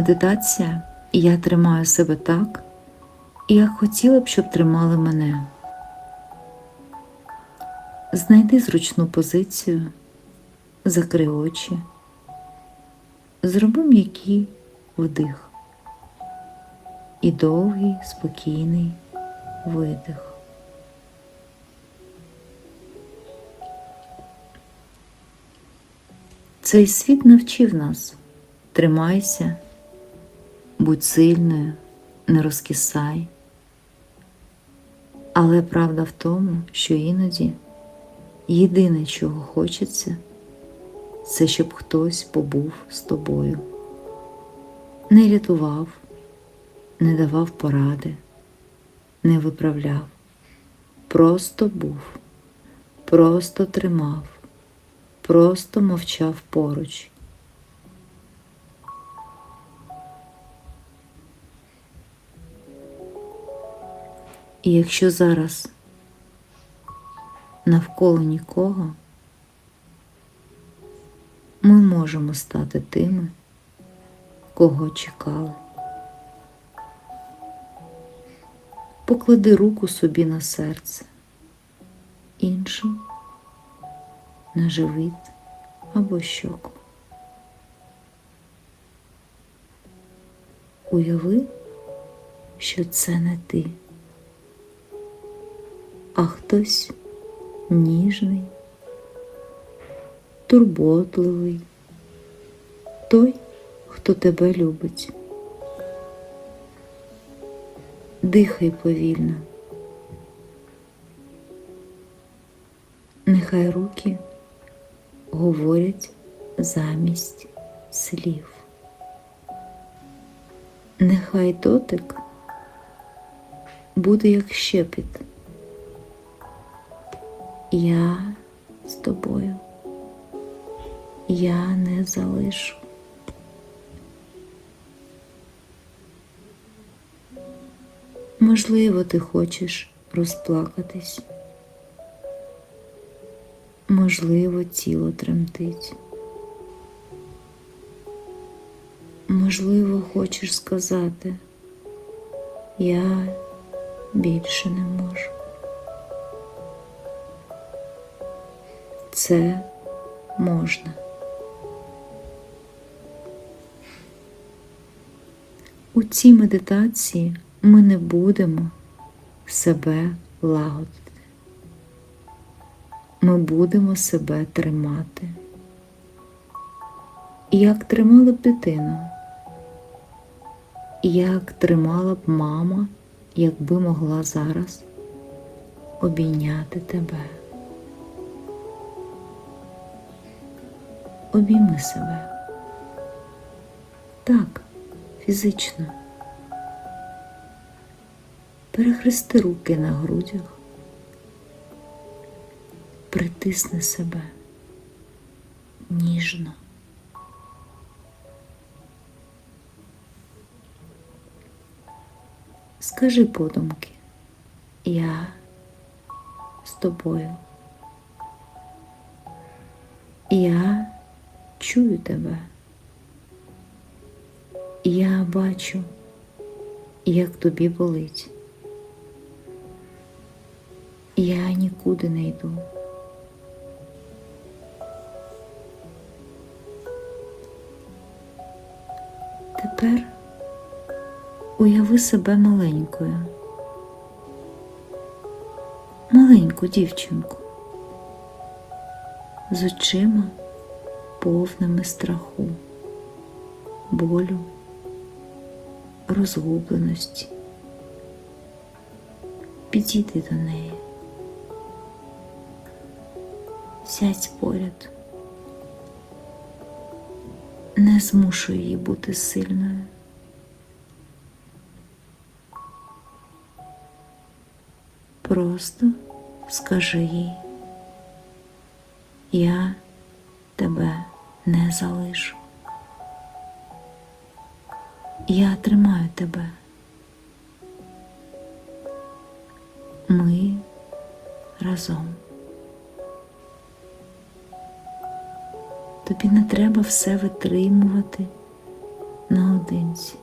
Медитація і я тримаю себе так, як хотіла б, щоб тримали мене. Знайди зручну позицію, закрий очі, зроби м'який вдих і довгий, спокійний видих. Цей світ навчив нас тримайся, будь сильною, не розкисай. Але правда в тому, що іноді єдине, чого хочеться, це щоб хтось побув з тобою, не рятував, не давав поради, не виправляв, просто був, просто тримав, просто мовчав поруч. І якщо зараз навколо нікого, ми можемо стати тими, кого чекали. Поклади руку собі на серце, іншу на живіт або щоку. Уяви, що це не ти а хтось ніжний, турботливий, той, хто тебе любить. Дихай повільно. Нехай руки говорять замість слів. Нехай дотик буде як щепіт. Я з тобою. Я не залишу. Можливо, ти хочеш розплакатись. Можливо, тіло тремтить. Можливо, хочеш сказати, я більше не можу. Це можна. У цій медитації ми не будемо себе лагодити. Ми будемо себе тримати. Як тримала б дитину, як тримала б мама, якби могла зараз обійняти тебе. Обійми себе. Так, фізично. Перехрести руки на грудях, притисни себе ніжно. Скажи подумки, я з тобою. Я чую тебе. Я бачу, як тобі болить. Я нікуди не йду. Тепер уяви себе маленькою, маленьку дівчинку з очима повними страху, болю, розгубленості. Підійди до неї, сядь поряд, не змушуй її бути сильною. Просто скажи їй, я тебе не залишу. Я тримаю тебе. Ми разом. Тобі не треба все витримувати наодинці.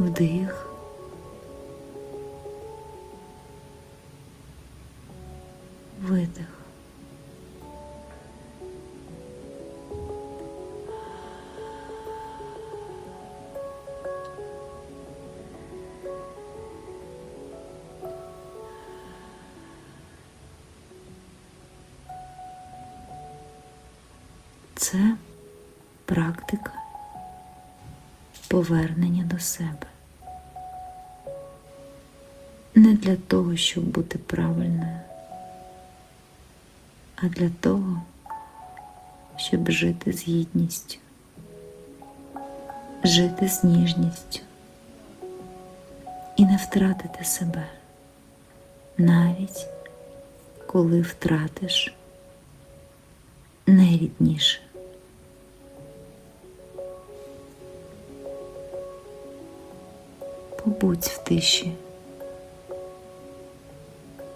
Вдих. Видих. Це практика повернення до себе. Не для того, щоб бути правильною, а для того, щоб жити з гідністю, жити з ніжністю і не втратити себе, навіть коли втратиш найрідніше. Побудь в тиші.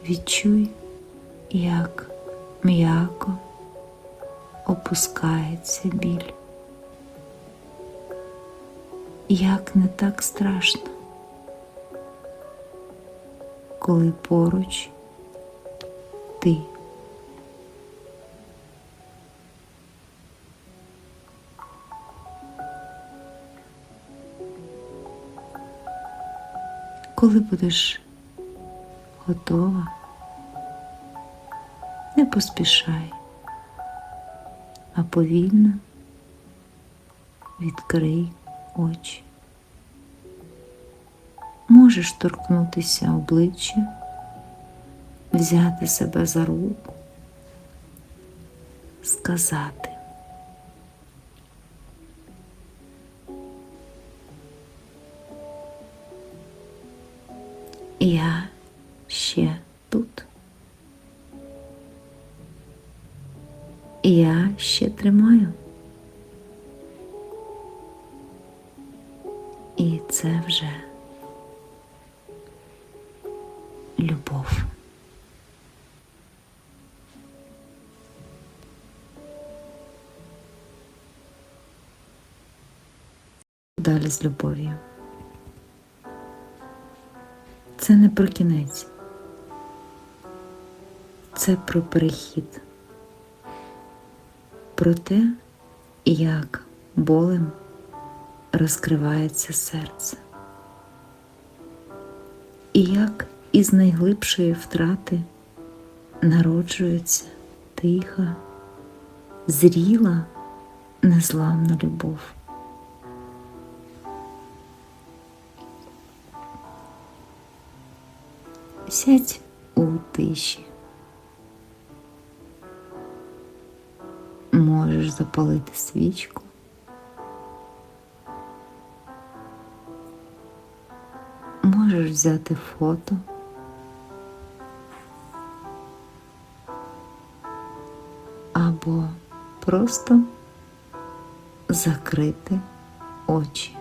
Відчуй, як м'яко опускається біль. Як не так страшно, коли поруч ти. Коли будеш готова, не поспішай, а повільно відкрий очі. Можеш торкнутися обличчя, взяти себе за руку, сказати. Я ще тримаю. І це вже любов. Далі з любов'ю. Це не про кінець, це про перехід, про те, як болем розкривається серце, і як із найглибшої втрати народжується тиха, зріла, незламна любов. Сядь у тиші. Можеш запалити свічку. Можеш взяти фото. Або просто закрити очі.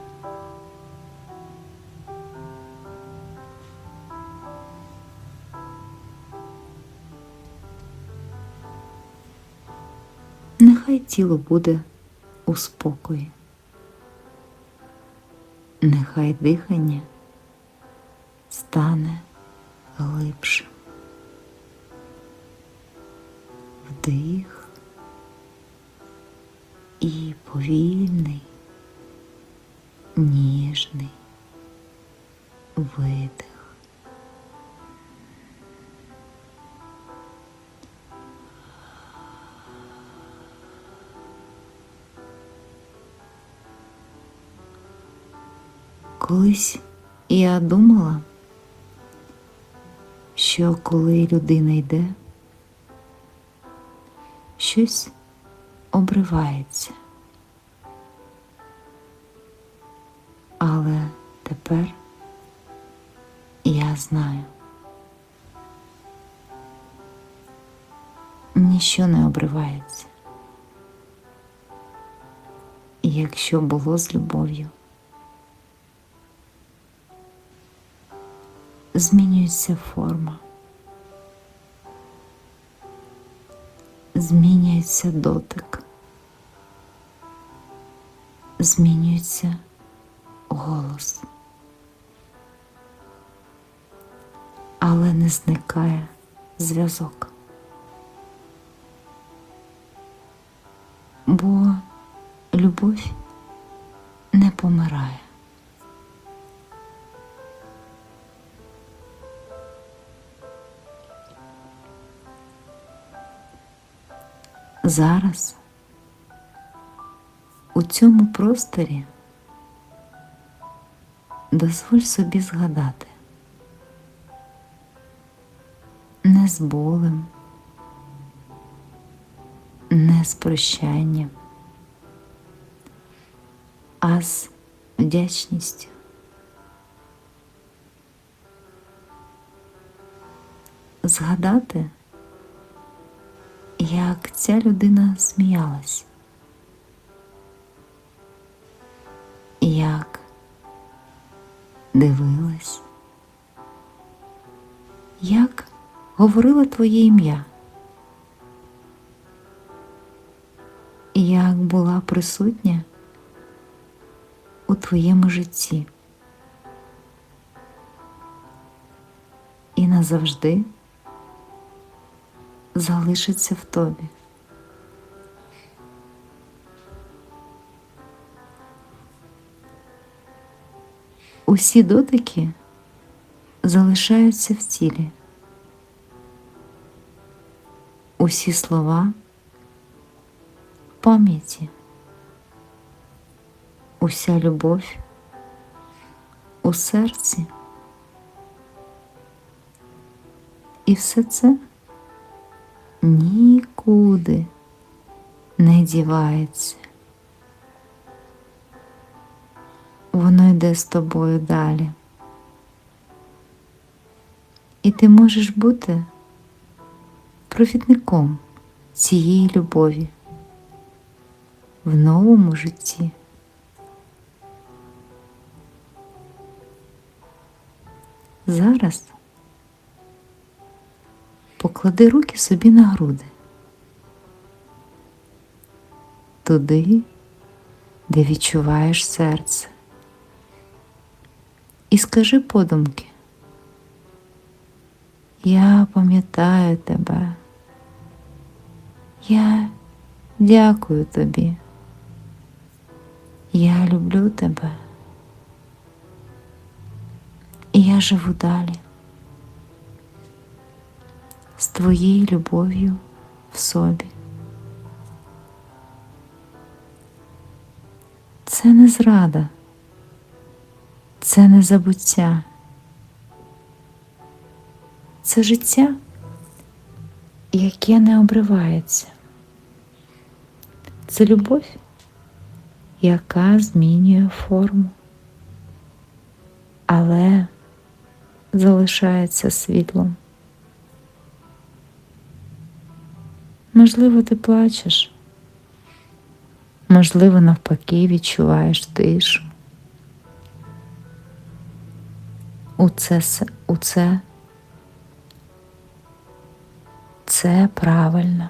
Тіло буде у спокої. Нехай дихання стане глибшим. Вдих і повільний, ніжний Колись я думала, що коли людина йде, щось обривається. Але тепер я знаю, ніщо не обривається. Якщо було з любов'ю, змінюється форма, змінюється дотик, змінюється голос, але не зникає зв'язок. Бо любов не помирає. Зараз у цьому просторі дозволь собі згадати не з болем, не з прощанням, а з вдячністю. Згадати, як ця людина сміялась, як дивилась, як говорила твоє ім'я, як була присутня у твоєму житті. І назавжди залишиться в тобі. Усі дотики залишаються в тілі. Усі слова пам'яті, уся любов у серці. І все це нікуди не дівається. Воно йде з тобою далі. І ти можеш бути провідником цієї любові в новому житті. Зараз поклади руки собі на груди, туди, де відчуваєш серце, і скажи подумки. Я пам'ятаю тебе. Я дякую тобі. Я люблю тебе. І я живу далі з твоєю любов'ю в собі. Це не зрада, це не забуття. Це життя, яке не обривається. Це любов, яка змінює форму, але залишається світлом. Можливо, ти плачеш, можливо, навпаки, відчуваєш тишу. У це, у це це правильно.